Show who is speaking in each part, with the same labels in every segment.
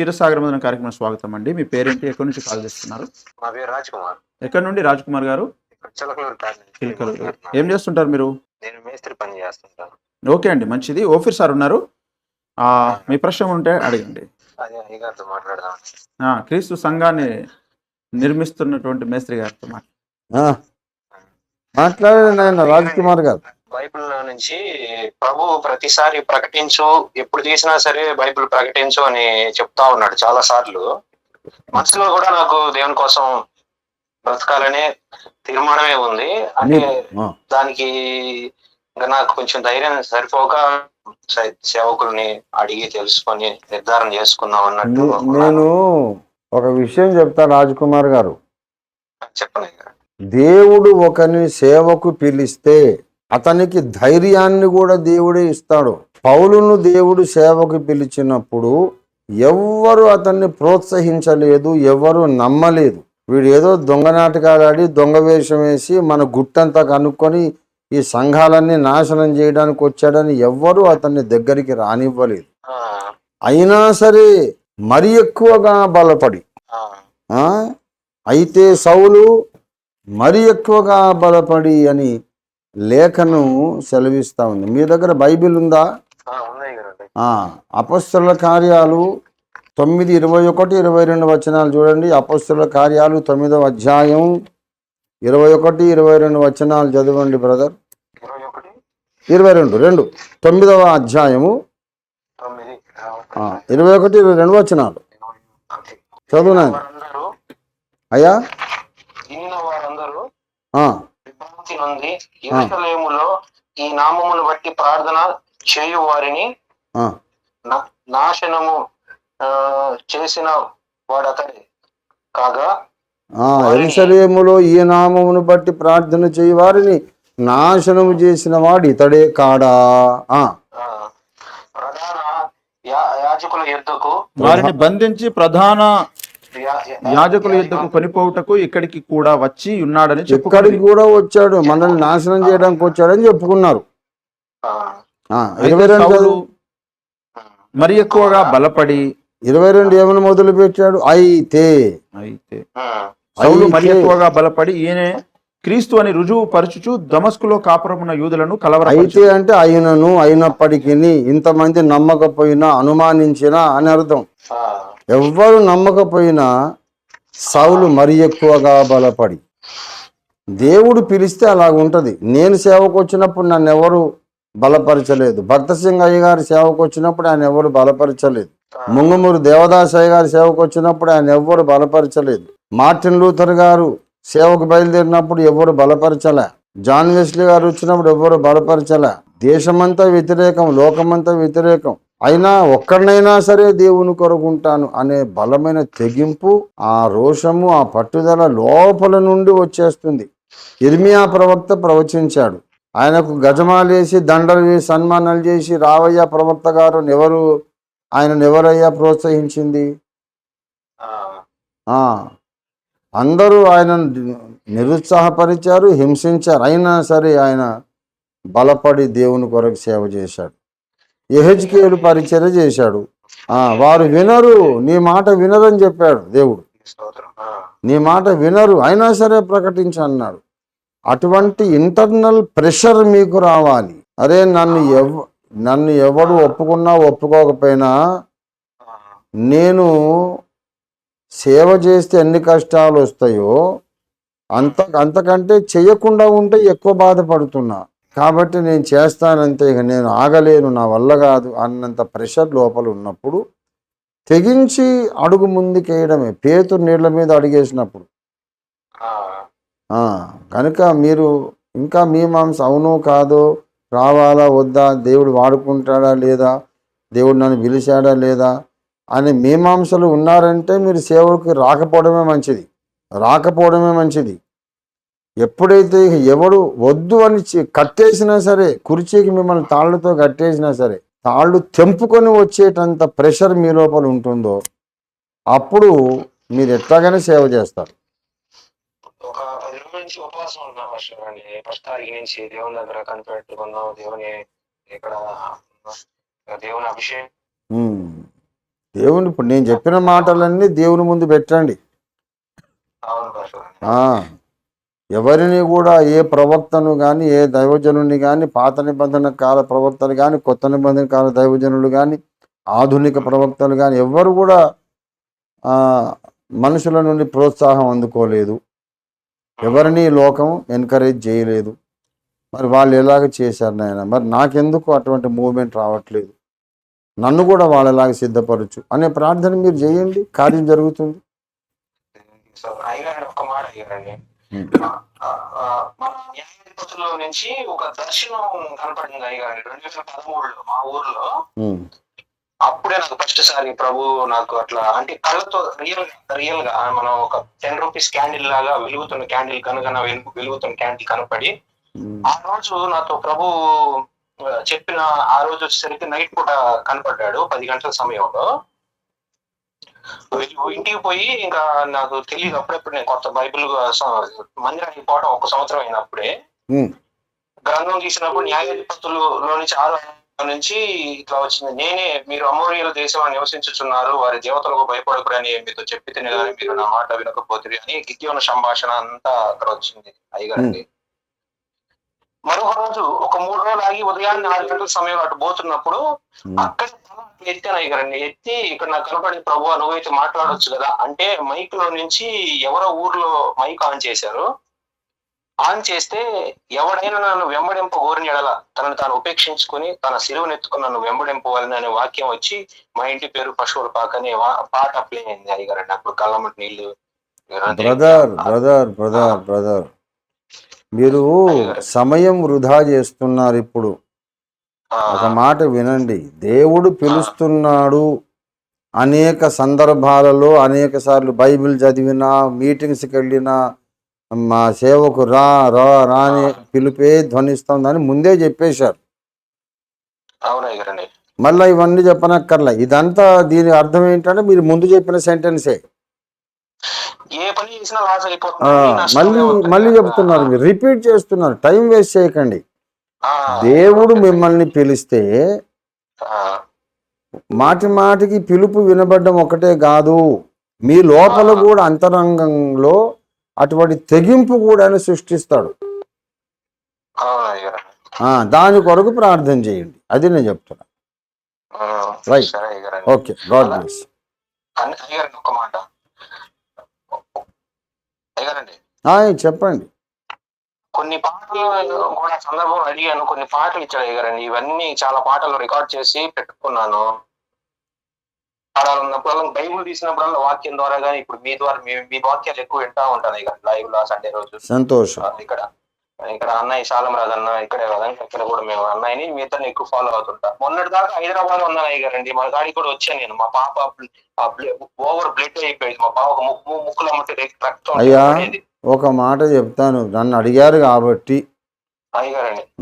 Speaker 1: క్షీరసాగర్ కార్యక్రమం స్వాగతం అండి మీ పేరేంటి? ఎక్కడి నుంచి కాల్ చేస్తున్నారు?
Speaker 2: పేరు రాజ్ కుమార్
Speaker 1: ఎక్కడి నుండి రాజ్ కుమార్ గారు
Speaker 2: చిలకలూరు.
Speaker 1: ఏం చేస్తుంటారు మీరు?
Speaker 2: నేను మేస్త్రి పని చేస్తుంటాను.
Speaker 1: ఓకే అండి మంచిది. ఓఫీర్ సార్ ఉన్నారు. ఆ, మీ ప్రశ్న ఉంటే అడగండి.
Speaker 2: అదే అయ్యగారితో మాట్లాడదాం
Speaker 1: ఆ, క్రీస్తు సంఘాన్ని నిర్మిస్తున్నటువంటి మేస్త్రి గారితో మాట్లాడండి.
Speaker 3: రాజ్ కుమార్ గారు.
Speaker 2: బైబిల్ నుంచి ప్రభు ప్రతిసారి ప్రకటించు ఎప్పుడు తీసినా సరే బైబిల్ ప్రకటించు అని చెప్తా ఉన్నాడు చాలా సార్లు మనసులో కూడా నాకు దేవుని కోసం బ్రతకాలనే తీర్మానమే ఉంది. అంటే దానికి ఇంకా నాకు కొంచెం ధైర్యం సరిపోక సేవకుల్ని అడిగి తెలుసుకొని నిర్ధారణ చేసుకుందాం అన్నట్టు
Speaker 3: నేను ఒక విషయం చెప్తా రాజ్ కుమార్ గారు.
Speaker 2: చెప్పండి
Speaker 3: దేవుడు ఒకని సేవకు పిలిస్తే అతనికి ధైర్యాన్ని కూడా దేవుడే ఇస్తాడు. పౌలును దేవుడు సేవకు పిలిచినప్పుడు ఎవ్వరు అతన్ని ప్రోత్సహించలేదు ఎవరు నమ్మలేదు. వీడు ఏదో దొంగ నాటకాలు ఆడి దొంగ వేషం వేసి మన గుట్టంతా కనుక్కొని ఈ సంఘాలన్నీ నాశనం చేయడానికి వచ్చాడని ఎవ్వరూ అతన్ని దగ్గరికి రానివ్వలేదు. అయినా సరే మరి ఎక్కువగా బలపడి? అయితే సౌలు మరి ఎక్కువగా బలపడి అని లేఖను సెలవిస్తా ఉంది. మీ దగ్గర బైబిల్ ఉందా? అపస్తుల కార్యాలు తొమ్మిది ఇరవై ఒకటి ఇరవై రెండు వచనాలు చూడండి. అపస్తుల కార్యాలు తొమ్మిదవ అధ్యాయం ఇరవై ఒకటి ఇరవై రెండు వచనాలు చదవండి బ్రదర్.
Speaker 2: ఇరవై ఒకటి?
Speaker 3: ఇరవై రెండు రెండు. తొమ్మిదవ అధ్యాయము. ఇరవై ఒకటి ఇరవై రెండు వచనాలు.
Speaker 2: ఓకే.
Speaker 3: చదువు నాయన.
Speaker 2: వారందరూ
Speaker 3: అయ్యా
Speaker 2: విభ్రాంతి నుండి ఇరుషలేములో ఈ నామమును బట్టి ప్రార్థన చేయు వారిని నాశనము ఆ, చేసిన వాడతడే. కాగా
Speaker 3: ఆ, ఎరుసలేములో ఈ నామమును బట్టి ప్రార్థన చేయి వారిని నాశనము చేసిన వాడు ఇతడే కాడా?
Speaker 2: ప్రధాన యాజకుల యుద్ధకు
Speaker 1: వారిని బంధించి ప్రధాన యాజకుల యుద్ధకు కొనిపోవుటకు ఇక్కడికి కూడా వచ్చి ఉన్నాడని
Speaker 3: ఇక్కడికి
Speaker 1: చెప్పుకొని
Speaker 3: కూడా వచ్చాడు. మనల్ని నాశనం చేయడానికి వచ్చాడని చెప్పుకున్నారు.
Speaker 1: మరి ఎక్కువగా బలపడి
Speaker 3: ఇరవై రెండు ఏమని మొదలు పెట్టాడు అయితే
Speaker 1: అయితే సౌలు మరి ఎక్కువగా బలపడి ఈయన క్రీస్తు అని రుజువు పరచుచు దమస్కులో కాపురమున్న యూదులను కలవర
Speaker 3: అయితే అంటే అయినను అయినప్పటికీ ఇంతమంది నమ్మకపోయినా అనుమానించినా అని అర్థం. ఎవ్వరు నమ్మకపోయినా సౌలు మరి ఎక్కువగా బలపడి. దేవుడు పిలిస్తే అలాగ ఉంటది. నేను సేవకు వచ్చినప్పుడు నన్ను ఎవరు బలపరచలేదు. భక్త సింగ్ అయ్య గారి సేవకు వచ్చినప్పుడు ఆయన ఎవరు బలపరచలేదు. ముంగమూరు దేవదాస్ అయ్య గారి సేవకు వచ్చినప్పుడు ఆయన ఎవ్వరు బలపరచలేదు. మార్టిన్ లూథర్ గారు సేవకు బయలుదేరినప్పుడు ఎవరు బలపరచలే. జాన్ వెస్లీ గారు వచ్చినప్పుడు ఎవరు బలపరచలే. దేశమంతా వ్యతిరేకం లోకమంతా వ్యతిరేకం. అయినా ఒక్కడినైనా సరే దేవుని కొరకుంటాను అనే బలమైన తెగింపు ఆ రోషము ఆ పట్టుదల లోపల నుండి వచ్చేస్తుంది. ఇర్మియా ప్రవక్త ప్రవచించాడు. ఆయనకు గజమాలేసి దండలు వేసి సన్మానాలు చేసి రావయ్య ప్రవక్త గారు ఎవరు ఆయనను ఎవరయ్యా ప్రోత్సహించింది? ఆ. అందరూ ఆయన నిరుత్సాహపరిచారు హింసించారు. అయినా సరే ఆయన బలపడి దేవుని కొరకు సేవ చేశాడు. ఎహెచ్కేలు పరిచర్య చేశాడు. వారు వినరు నీ మాట వినరని చెప్పాడు దేవుడు. నీ మాట వినరు అయినా సరే ప్రకటించన్నాడు. అటువంటి ఇంటర్నల్ ప్రెషర్ మీకు రావాలి. అరే నన్ను ఎవ నన్ను ఎవడు ఒప్పుకున్నా ఒప్పుకోకపోయినా నేను సేవ చేస్తే ఎన్ని కష్టాలు వస్తాయో అంత అంతకంటే చేయకుండా ఉంటే ఎక్కువ బాధపడుతున్నా. కాబట్టి నేను చేస్తానంతే ఇక నేను ఆగలేను నా వల్ల కాదు అన్నంత ప్రెషర్ లోపల ఉన్నప్పుడు తెగించి అడుగు ముందుకేయడమే. పేతు నీళ్ళ మీద అడిగేసినప్పుడు. కనుక మీరు ఇంకా మీ మాంస అవును కాదో రావాలా వద్దా దేవుడు వాడుకుంటాడా లేదా దేవుడు నన్ను పిలిచాడా లేదా అని మీమాంసలు ఉన్నారంటే మీరు సేవకు రాకపోవడమే మంచిది. రాకపోవడమే మంచిది. ఎప్పుడైతే ఎవడు వద్దు అని కట్టేసినా సరే కుర్చీకి మిమ్మల్ని తాళ్ళతో కట్టేసినా సరే తాళ్ళు తెంపుకొని వచ్చేటంత ప్రెషర్ మీ లోపల ఉంటుందో అప్పుడు మీరు ఎట్లాగైనా సేవ చేస్తారు.
Speaker 2: ఒక పది రోజుల నుంచి ఉపవాసం ఉన్నా ఫస్ట్ అండి ఫస్ట్ తారీఖు నుంచి దేవుని దగ్గర కనిపెట్టుకున్నాం దేవుని ఇక్కడ దేవుని అభిషేకం.
Speaker 3: ఉమ్. దేవుని ఇప్పుడు నేను చెప్పిన మాటలన్నీ దేవుని ముందు పెట్టండి. ఎవరిని కూడా ఏ ప్రవక్తను కానీ ఏ దైవజనుని కానీ పాత నిబంధన కాల ప్రవక్తలు కానీ కొత్త నిబంధన కాల దైవజనులు కానీ ఆధునిక ప్రవక్తలు కానీ ఎవ్వరు కూడా మనుషుల నుండి ప్రోత్సాహం అందుకోలేదు. ఎవరిని లోకం ఎంకరేజ్ చేయలేదు. మరి వాళ్ళు ఎలాగ చేశారు నాయన? మరి నాకెందుకు అటువంటి మూమెంట్ రావట్లేదు? నన్ను కూడా వాళ్ళలాగా సిద్ధపరచు అనే ప్రార్థన మీరు చేయండి. కార్యం జరుగుతుంది.
Speaker 2: ఒక మాట అయ్యారండి నుంచి ఒక దర్శనం కనపడింది అయ్యగారు. రెండు వేల పదమూడులో మా ఊర్లో అప్పుడే నాకు ఫస్ట్ సారి ప్రభు నాకు అట్లా అంటే కళ్ళతో రియల్ రియల్గా మనం ఒక టెన్ రూపీస్ క్యాండిల్ లాగా వెలుగుతున్న క్యాండిల్ కనుక వెలుగుతున్న క్యాండిల్ కనపడి ఆ రోజు నాతో ప్రభు చెప్పిన ఆ రోజు వచ్చేసరికి నైట్ పూట కనపడ్డాడు పది గంటల సమయంలో. ఇంటికి పోయి ఇంకా నాకు తెలియదు అప్పుడప్పుడు నేను కొత్త బైబిల్ మందిరానికి పోవడం ఒక సంవత్సరం అయినప్పుడే. గ్రంథం తీసినప్పుడు న్యాయాధిపతులు లో నుంచి ఆరో నుంచి ఇట్లా వచ్చింది నేనే మీరు అమోరియల దేశంలో నివసించుచున్నారు వారి దేవతలకు భయపడకూడని మీతో చెప్పి తిని కానీ మీరు నా మాట వినకపోతుంది అని గిద్యోన సంభాషణ అంతా అక్కడ వచ్చింది అయ్యగారికి. మరొక రోజు ఒక మూడు రోజులు ఆగి ఉదయాన్నే ఆరు గంటల సమయంలో అటు పోతున్నప్పుడు
Speaker 3: ఉమ్.
Speaker 2: అక్కడ ఎత్తాను అయ్యగారండి ఎత్తి ఇక్కడ నాకు కనపడింది ప్రభు నువ్వైతే మాట్లాడొచ్చు కదా? అంటే మైక్లో నుంచి ఎవరో ఊర్లో మైక్ ఆన్ చేశారు. ఆన్ చేస్తే ఎవడైనా నన్ను వెంబడింప ఎడల తనను తాను ఉపేక్షించుకుని తన సిరువును ఎత్తుకుని నన్ను వెంబడింపవాలని అనే వాక్యం వచ్చి మా ఇంటి పేరు పశువుల పాక అనే పాట ప్లే అయింది. అయ్యగారండి అప్పుడు కళ్ళమటి నీళ్ళు
Speaker 3: బ్రదర్ బ్రదర్ బ్రదర్ బ్రదర్ మీరు సమయం వృధా చేస్తున్నారు ఇప్పుడు. ఒక మాట వినండి. దేవుడు పిలుస్తున్నాడు. అనేక సందర్భాలలో అనేక సార్లు బైబిల్ చదివినా మీటింగ్స్కి వెళ్ళినా మా సేవకు రా రా రా అని పిలిపే ధ్వనిస్తుందని ముందే చెప్పేశారు. మళ్ళీ ఇవన్నీ చెప్పనక్కర్లే. ఇదంతా దీని అర్థం ఏంటంటే మీరు ముందు చెప్పిన సెంటెన్సే
Speaker 2: ఏ పని చేసినా లాస్ అయిపోతుంది.
Speaker 3: మళ్ళీ. మళ్ళీ చెప్తున్నారు మీరు రిపీట్ చేస్తున్నారు టైం వేస్ట్ చేయకండి. దేవుడు మిమ్మల్ని పిలిస్తే మాటి మాటికి పిలుపు వినబడ్డం ఒకటే కాదు. మీ లోపల కూడా అంతరంగంలో అటువంటి తెగింపు కూడా ఆయన సృష్టిస్తాడు. దాని కొరకు ప్రార్థన చేయండి. అది నేను చెప్తున్నా.
Speaker 2: అయ్యగారండి
Speaker 3: ఓకే గాడ్ బ్లెస్
Speaker 2: ఒక మాట.
Speaker 3: చెప్పండి.
Speaker 2: కొన్ని పాటలు కూడా సందర్భం అడిగాను. కొన్ని పాటలు ఇచ్చాడు అయ్యగారండి. ఇవన్నీ చాలా పాటలు రికార్డ్ చేసి పెట్టుకున్నాను. పాడాలన్నప్పుడల్లా బైబుల్ తీసినప్పుడల్లా వాక్యం ద్వారా కానీ ఇప్పుడు మీ ద్వారా మీ వాక్యాలు ఎక్కువ వింటా ఉంటాను ఇక్కడ లైవ్లో సండే రోజు.
Speaker 3: సంతోషం.
Speaker 2: ఇక్కడ. ఇక్కడ అన్నయ్య శాలం రాజు అన్న ఇక్కడే కదా ఇక్కడ కూడా మేము అన్నయ్యని మీ ఇద్దరిని ఎక్కువ ఫాలో అవుతుంటా. మొన్నటి దాకా హైదరాబాద్ ఉన్నాను అయ్య గారండి మా గాడికి కూడా వచ్చాను నేను. మా పాప ఓవర్ బ్లడ్ అయిపోయింది. మా పాప ముక్కు ముక్కులో ముట్టి రక్తం
Speaker 3: అయ్యా. ఒక మాట చెప్తాను. నన్ను అడిగారు కాబట్టి.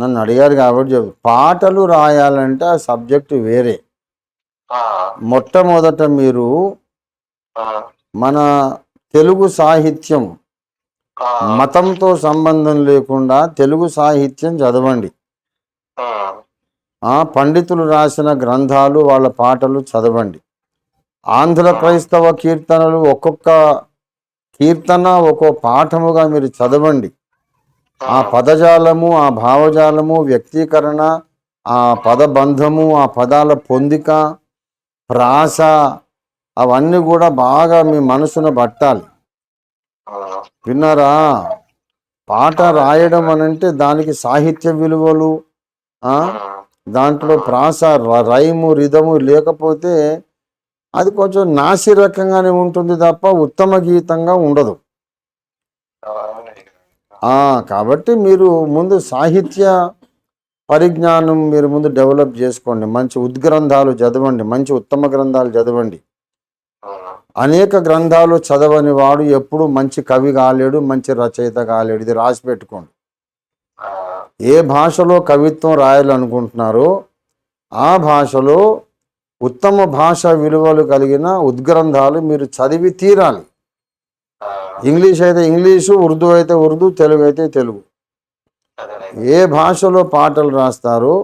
Speaker 3: నన్ను అడిగారు కాబట్టి చెప్ పాటలు రాయాలంటే ఆ సబ్జెక్టు వేరే. మొట్టమొదట మీరు మన తెలుగు సాహిత్యం మతంతో సంబంధం లేకుండా తెలుగు సాహిత్యం చదవండి. పండితులు రాసిన గ్రంథాలు వాళ్ళ పాటలు చదవండి. ఆంధ్ర క్రైస్తవ కీర్తనలు ఒక్కొక్క కీర్తన ఒక్కో పాఠముగా మీరు చదవండి. ఆ పదజాలము ఆ భావజాలము వ్యక్తీకరణ ఆ పదబంధము ఆ పదాల పొందిక ప్రాస అవన్నీ కూడా బాగా మీ మనసున పట్టాలి. విన్నారా? పాట రాయడం అనంటే దానికి సాహిత్య విలువలు దాంట్లో ప్రాస రైము రిధము లేకపోతే అది కొంచెం నాసి రకంగానే ఉంటుంది తప్ప ఉత్తమ గీతంగా ఉండదు. కాబట్టి మీరు ముందు సాహిత్య పరిజ్ఞానం మీరు ముందు డెవలప్ చేసుకోండి. మంచి ఉద్గ్రంథాలు చదవండి. మంచి ఉత్తమ గ్రంథాలు చదవండి. అనేక గ్రంథాలు చదవని వాడు ఎప్పుడు మంచి కవి కాలేడు మంచి రచయిత కాలేడు. ఇది రాసి పెట్టుకోండి. ఏ భాషలో కవిత్వం రాయాలనుకుంటున్నారో ఆ భాషలో ఉత్తమ భాష విలువలు కలిగిన ఉద్గ్రంథాలు మీరు చదివి తీరాలి. ఇంగ్లీష్ అయితే ఇంగ్లీషు ఉర్దూ అయితే ఉర్దూ తెలుగు అయితే తెలుగు. ఏ భాషలో పాటలు రాస్తారో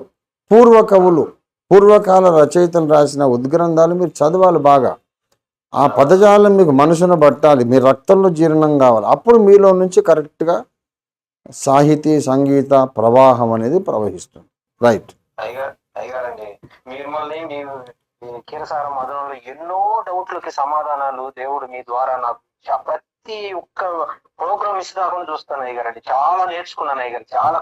Speaker 3: పూర్వ కవులు పూర్వకాల రచయితలు రాసిన ఉద్గ్రంథాలు మీరు చదవాలి బాగా. ఆ పదజాలం మీకు మనసును పట్టాలి మీ రక్తంలో జీర్ణం కావాలి. అప్పుడు మీలో నుంచి కరెక్ట్గా సాహితీ సంగీత ప్రవాహం అనేది ప్రవహిస్తుంది. రైట్
Speaker 2: కీరసార మదనంలో ఎన్నో డౌట్లకి సమాధానాలు దేవుడు మీ ద్వారా నాకు ప్రతి ఒక్క ప్రోగ్రామ్ మిస్ కాకుండా చూస్తాను అయ్యగారండి. చాలా నేర్చుకున్నాను అయ్యగారు. చాలా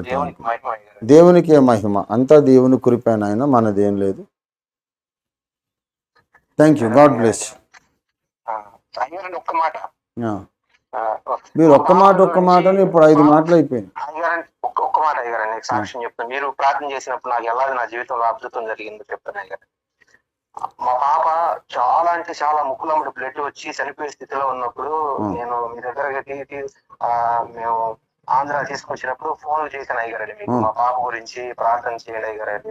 Speaker 2: దేవునికి మహిమ
Speaker 3: దేవునికే మహిమ. అంతా దేవుని కృపేన ఆయన మనదేం లేదు. థ్యాంక్ యూ గాడ్ బ్లెస్
Speaker 2: ఒక్క మాట.
Speaker 3: మీరు ఒక్క మాట ఒక్క మాటని ఇప్పుడు ఐదు మాటలు అయిపోయింది
Speaker 2: ఒక్క మాట అయ్యగారండి నీకు సాక్ష్యం చెప్తాను. మీరు ప్రార్థన చేసినప్పుడు నాకు ఎలాగ నా జీవితంలో అద్భుతం జరిగిందో చెప్తాను అయ్యగారు మా పాప చాలా అంటే చాలా ముక్కులమ్మడి బ్లడ్ వచ్చి చనిపోయే స్థితిలో ఉన్నప్పుడు. నేను మీ దగ్గర ఆ మేము ఆంధ్ర తీసుకొచ్చినప్పుడు ఫోన్ చేశాను అయ్యగారండి మీకు. మా పాప గురించి ప్రార్థన చేయండి అయ్యగారండి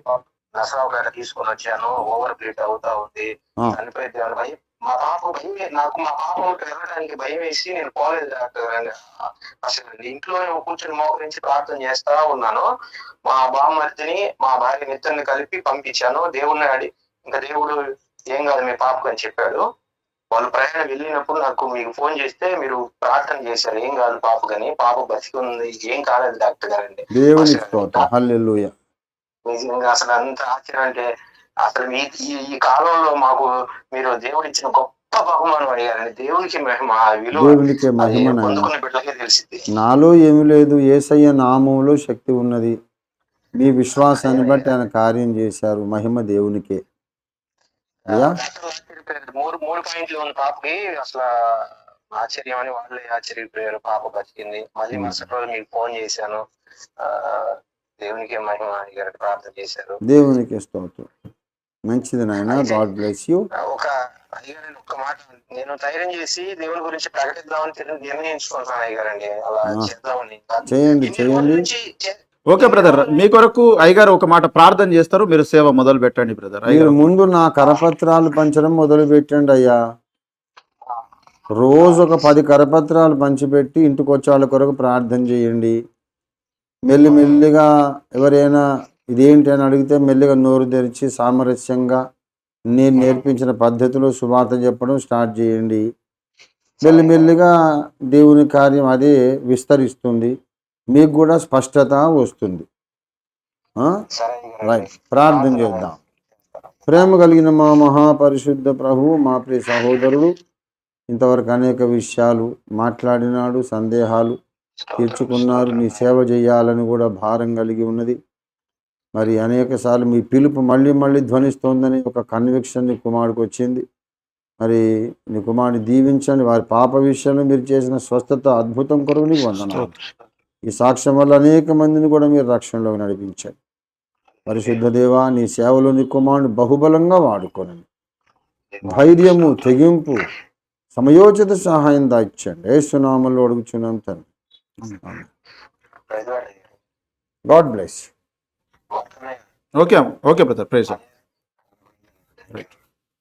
Speaker 2: నసరావుపేట తీసుకొని వచ్చాను. ఓవర్ బ్లీడ్ అవుతా ఉంది. చనిపోయింది అని భయం. మా పాప భయం నాకు మా పాప వెళ్ళడానికి భయం వేసి నేను కాలేజ్ అసలు ఇంట్లో కూర్చొని మోకరించి ప్రార్థన చేస్తా ఉన్నాను. మా బామ్మర్దిని మా భార్య ఇద్దరిని కలిపి పంపించాను. దేవుణ్ణి అడి ఇంకా దేవుడు ఏం కాదు మీ పాపకు అని చెప్పాడు. వాళ్ళు ప్రయాణం వెళ్ళినప్పుడు నాకు మీకు ఫోన్ చేస్తే మీరు ప్రార్థన చేశారు. ఏం కాదు పాపకని. పాప బతికి ఉంది. ఏం కాలేదు డాక్టర్ గారండి నిజంగా అసలు అంత ఆశ్చర్యం అంటే అసలు మీ ఈ ఈ కాలంలో మాకు మీరు దేవుడు ఇచ్చిన గొప్ప బహుమానం అడిగారండి దేవునికి
Speaker 3: దేవునికే మహిమ నాలో ఏమి లేదు ఏసయ్య నామంలో శక్తి ఉన్నది. మీ విశ్వాసాన్ని బట్టి ఆయన కార్యం చేశారు మహిమ దేవునికే.
Speaker 2: మూడు మూడు పాయింట్లు ఉన్న పాపకి అసలు ఆశ్చర్యం అని వాళ్ళే ఆశ్చర్యపోయారు. పాప బతికింది. మళ్ళీ మరుసటి రోజు మీకు ఫోన్ చేశాను. ఆ దేవునికి మహిమ ప్రార్థన చేశారు.
Speaker 3: దేవునికి స్తోత్రం. మంచిది నాయన గాడ్ బ్లెస్ యూ.
Speaker 2: ఒక ఒక్క మాట నేను ధైర్యం చేసి దేవుని గురించి ప్రకటిద్దామని అయ్యారండి అలా. చేద్దామని.
Speaker 3: చేయండి చేయండి.
Speaker 1: Okay brother. మీ కొరకు అయ్యగారు ఒక మాట ప్రార్థన చేస్తారు మీరు సేవ మొదలు పెట్టండి బ్రదర్.
Speaker 3: మీరు ముందు నా కరపత్రాలు పంచడం మొదలు పెట్టండి అయ్యా. రోజు ఒక పది కరపత్రాలు పంచిపెట్టి ఇంటికి వచ్చే వాళ్ళ కొరకు ప్రార్థన చేయండి. మెల్లి మెల్లిగా ఎవరైనా ఇదేంటి అని అడిగితే మెల్లిగా నోరు తెరిచి సామరస్యంగా నేను నేర్పించిన పద్ధతిలో సువార్త చెప్పడం స్టార్ట్ చేయండి. మెల్లిమెల్లిగా దేవుని కార్యం అదే విస్తరిస్తుంది. మీకు కూడా స్పష్టత వస్తుంది. రైట్ ప్రార్థన చేద్దాం. ప్రేమ కలిగిన మా మహాపరిశుద్ధ ప్రభు మా ప్రియ సహోదరుడు ఇంతవరకు అనేక విషయాలు మాట్లాడినాడు సందేహాలు తీర్చుకున్నారు మీ సేవ చేయాలని కూడా భారం కలిగి ఉన్నది. మరి అనేక సార్లు మీ పిలుపు మళ్ళీ మళ్ళీ ధ్వనిస్తోందని ఒక కన్విక్షన్ నీ కుమారుడికి వచ్చింది. మరి నీ కుమారుని దీవించండి. వారి పాప విషయంలో మీరు చేసిన స్వస్థత అద్భుతం కొరకు నీకు వందనాలు. ఈ సాక్ష్యం వల్ల అనేక మందిని కూడా మీరు రక్షణలోకి నడిపించండి పరిశుద్ధ దేవా నీ సేవలో నీ కుమారుని బహుబలంగా వాడుకోనండి. ధైర్యము తెగింపు సమయోచిత సహాయం దాయిచ్చండి ఏ సునామంలో అడుగుచున్నాం తండ్రి. గాడ్ బ్లెస్
Speaker 2: మొత్తమే
Speaker 1: okay okay brother praise
Speaker 2: right